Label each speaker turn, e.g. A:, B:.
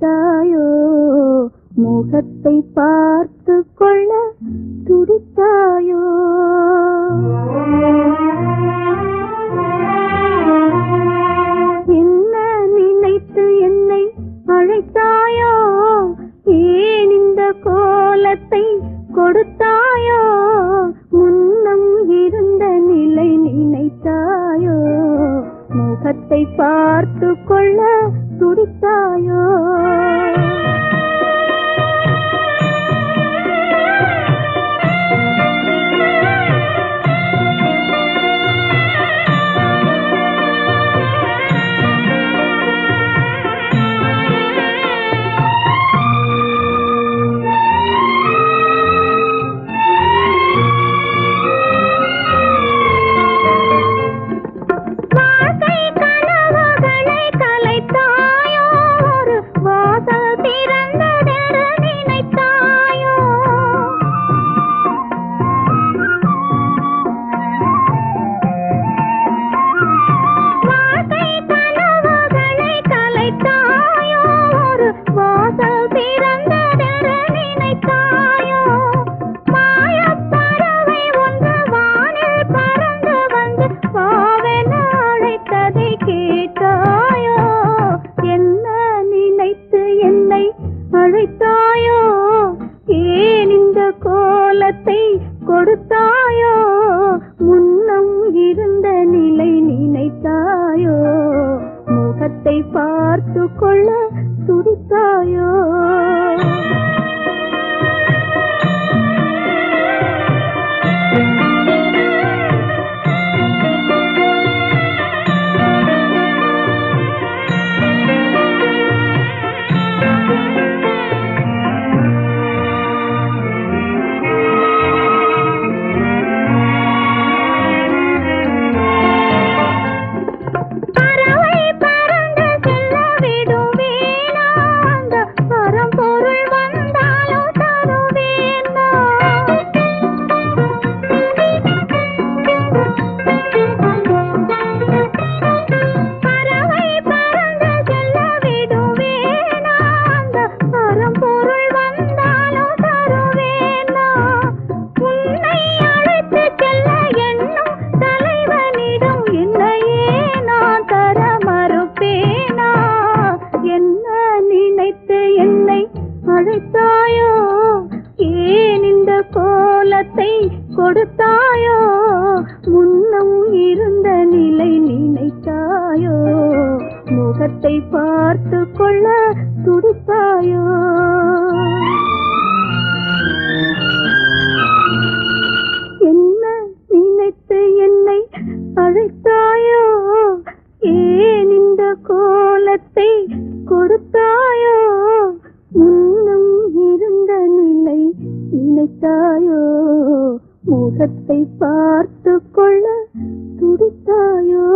A: துடித்தாயோ? முகத்தை பார்த்து கொள்ள துடித்தாயோ? என்ன நினைத்து என்னை அழைத்தாயோ? ஏன் இந்த கோலத்தை கொடுத்தாயோ? முன்னம் இருந்த நிலை நினைத்தாயோ? முகத்தை பார்த்து கொள்ள துடித்தாயோ? உள்ளத்தை கொடுத்தாயோ? முன்னம் இருந்த நிலை நினைத்தாயோ? முகத்தை பார்த்து கொள்ள துடித்தாயோ நினைத்தாயோ முகத்தை பார்த்து கொள்ள துடித்தாயோ?